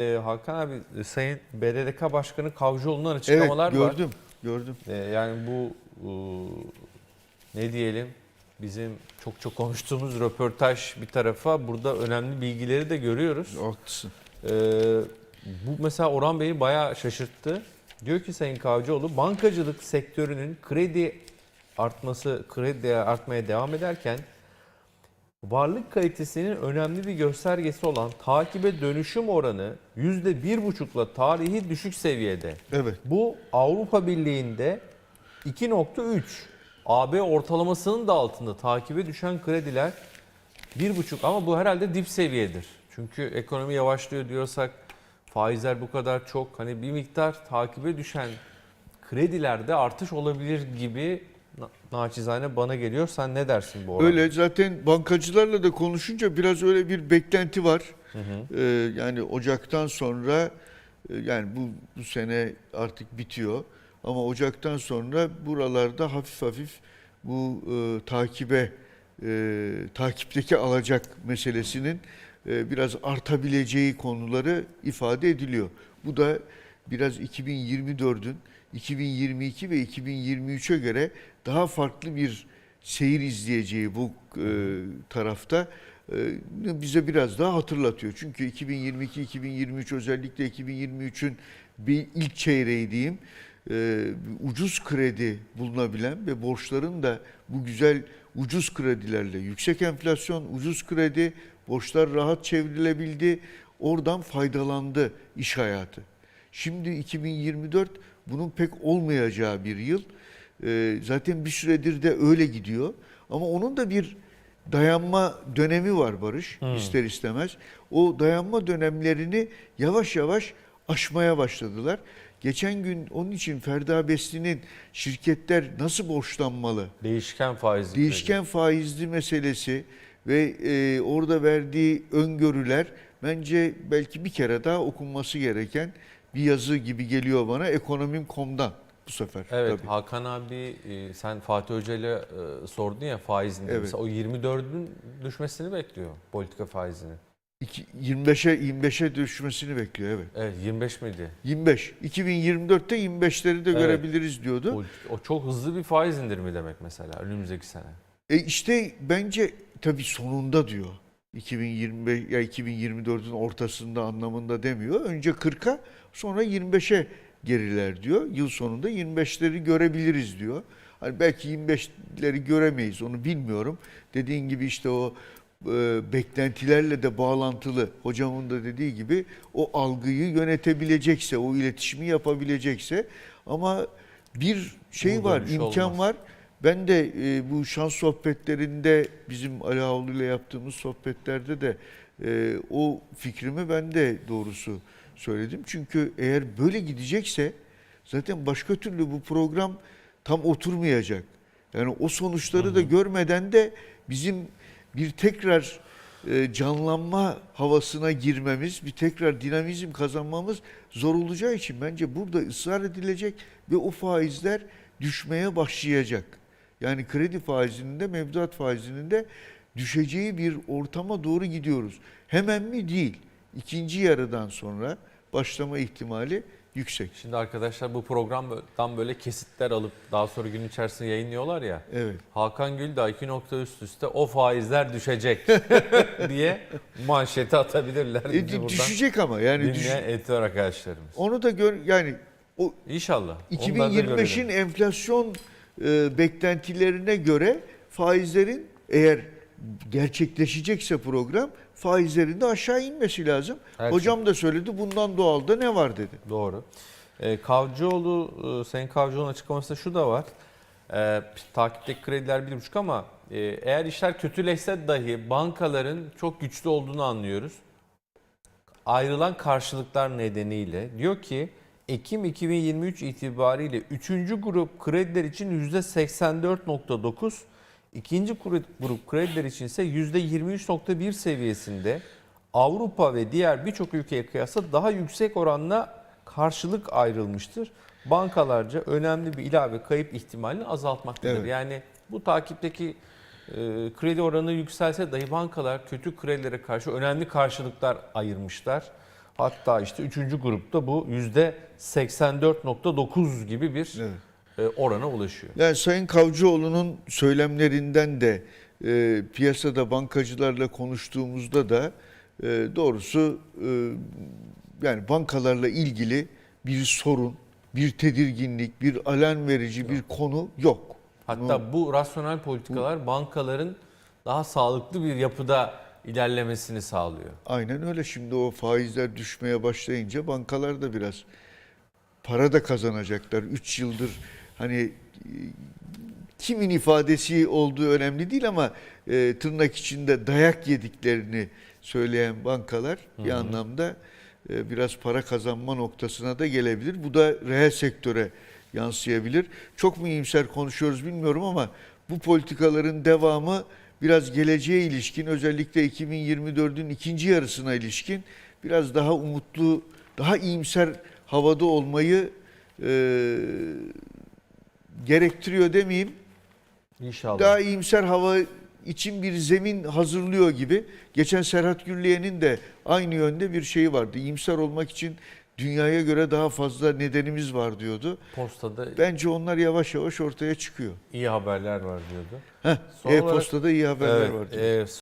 Ee, Hakan abi e, Sayın BDDK Başkanı Kavcıoğlu'ndan açıklamalar evet var. gördüm. Gördüm. Ee, yani bu e, ne diyelim bizim çok çok konuştuğumuz röportaj bir tarafa burada önemli bilgileri de görüyoruz. Haklısın. Ee, bu mesela Orhan Bey'i bayağı şaşırttı. Diyor ki Sayın Kavcıoğlu bankacılık sektörünün kredi artması, kredi artmaya devam ederken varlık kalitesinin önemli bir göstergesi olan takibe dönüşüm oranı %1,5'la tarihi düşük seviyede. Evet. Bu Avrupa Birliği'nde 2.3. AB ortalamasının da altında takibe düşen krediler 1.5 ama bu herhalde dip seviyedir. Çünkü ekonomi yavaşlıyor diyorsak faizler bu kadar çok hani bir miktar takibe düşen kredilerde artış olabilir gibi naçizane bana geliyor. Sen ne dersin bu orana? Öyle zaten bankacılarla da konuşunca biraz öyle bir beklenti var. Ee, yani Ocak'tan sonra e, yani bu, bu sene artık bitiyor ama Ocak'tan sonra buralarda hafif hafif bu e, takibe e, takipteki alacak meselesinin e, biraz artabileceği konuları ifade ediliyor. Bu da biraz 2024'ün 2022 ve 2023'e göre daha farklı bir seyir izleyeceği bu e, tarafta e, bize biraz daha hatırlatıyor. Çünkü 2022-2023 özellikle 2023'ün bir ilk çeyreği diyeyim e, ucuz kredi bulunabilen ve borçların da bu güzel ucuz kredilerle yüksek enflasyon, ucuz kredi, borçlar rahat çevrilebildi. Oradan faydalandı iş hayatı. Şimdi 2024 bunun pek olmayacağı bir yıl. Ee, zaten bir süredir de öyle gidiyor. Ama onun da bir dayanma dönemi var Barış ister istemez. O dayanma dönemlerini yavaş yavaş aşmaya başladılar. Geçen gün onun için Ferda Besli'nin şirketler nasıl borçlanmalı? Değişken faiz. Değişken faizli meselesi ve e, orada verdiği öngörüler bence belki bir kere daha okunması gereken bir yazı gibi geliyor bana ekonomim.com'dan bu sefer. Evet tabii. Hakan abi e, sen Fatih Hoca ile e, sordun ya faizini. Evet. Mesela o 24'ün düşmesini bekliyor politika faizini. İki- 25'e 25'e düşmesini bekliyor evet. Evet 25 miydi? 25. 2024'te 25'leri de Evet. görebiliriz diyordu. O, o çok hızlı bir faiz indirimi demek mesela önümüzdeki sene. E işte bence tabii sonunda diyor. 2025 ya 2024'ün ortasında anlamında demiyor. Önce 40'a sonra 25'e geriler diyor. Yıl sonunda 25'leri görebiliriz diyor. Hani belki 25'leri göremeyiz onu bilmiyorum. Dediğin gibi işte o e, beklentilerle de bağlantılı hocamın da dediği gibi o algıyı yönetebilecekse, o iletişimi yapabilecekse ama bir şey Burada var, imkan olmaz. var. Ben de e, bu şans sohbetlerinde bizim Ali Havlu ile yaptığımız sohbetlerde de e, o fikrimi ben de doğrusu söyledim. Çünkü eğer böyle gidecekse zaten başka türlü bu program tam oturmayacak. Yani o sonuçları da görmeden de bizim bir tekrar e, canlanma havasına girmemiz, bir tekrar dinamizm kazanmamız zor olacağı için bence burada ısrar edilecek ve o faizler düşmeye başlayacak. Yani kredi faizinin de mevduat faizinin de düşeceği bir ortama doğru gidiyoruz. Hemen mi? Değil. İkinci yarıdan sonra başlama ihtimali yüksek. Şimdi arkadaşlar bu programdan böyle kesitler alıp daha sonra gün içerisinde yayınlıyorlar ya. Evet. Hakan Güldağ iki nokta üst üste o faizler düşecek diye manşeti atabilirler. E, düşecek ama yani düş- dinleyen editör arkadaşlarımız. onu da gör yani o İnşallah. onları da 2025'in görelim. enflasyon e, beklentilerine göre faizlerin eğer gerçekleşecekse program faizlerin de aşağı inmesi lazım. Evet. Hocam da söyledi bundan doğalda ne var dedi. Doğru. E, Kavcıoğlu, e, Sayın Kavcıoğlu'nun açıklamasında şu da var. E, takipteki krediler 1,5 ama e, eğer işler kötüleşse dahi bankaların çok güçlü olduğunu anlıyoruz. Ayrılan karşılıklar nedeniyle diyor ki Ekim 2023 itibariyle 3. grup krediler için %84.9, ikinci grup krediler için ise %23.1 seviyesinde Avrupa ve diğer birçok ülkeye kıyasla daha yüksek oranla karşılık ayrılmıştır. Bankalarca önemli bir ilave kayıp ihtimalini azaltmaktadır. Evet. Yani bu takipteki e, kredi oranı yükselse dahi bankalar kötü kredilere karşı önemli karşılıklar ayırmışlar. Hatta işte üçüncü grupta bu yüzde 84.9 gibi bir Evet. E, orana ulaşıyor. Yani Sayın Kavcıoğlu'nun söylemlerinden de e, piyasada bankacılarla konuştuğumuzda da e, doğrusu e, yani bankalarla ilgili bir sorun, bir tedirginlik, bir alarm verici bir konu yok. Hatta bu rasyonel politikalar bankaların daha sağlıklı bir yapıda ilerlemesini sağlıyor. Aynen öyle. Şimdi o faizler düşmeye başlayınca bankalar da biraz para da kazanacaklar. 3 yıldır hani e, kimin ifadesi olduğu önemli değil ama e, tırnak içinde dayak yediklerini söyleyen bankalar bir anlamda e, biraz para kazanma noktasına da gelebilir. Bu da reel sektöre yansıyabilir. Çok mu iyimser konuşuyoruz bilmiyorum ama bu politikaların devamı biraz geleceğe ilişkin özellikle 2024'ün ikinci yarısına ilişkin biraz daha umutlu, daha iyimser havada olmayı e, gerektiriyor demeyeyim. İnşallah. Daha iyimser hava için bir zemin hazırlıyor gibi. Geçen Serhat Gürleyen'in de aynı yönde bir şeyi vardı. İyimser olmak için dünyaya göre daha fazla nedenimiz var diyordu. Postada Bence onlar yavaş yavaş ortaya çıkıyor. iyi haberler var diyordu. Heh, Son olarak- E-postada iyi haberler Evet, var. diyor. e,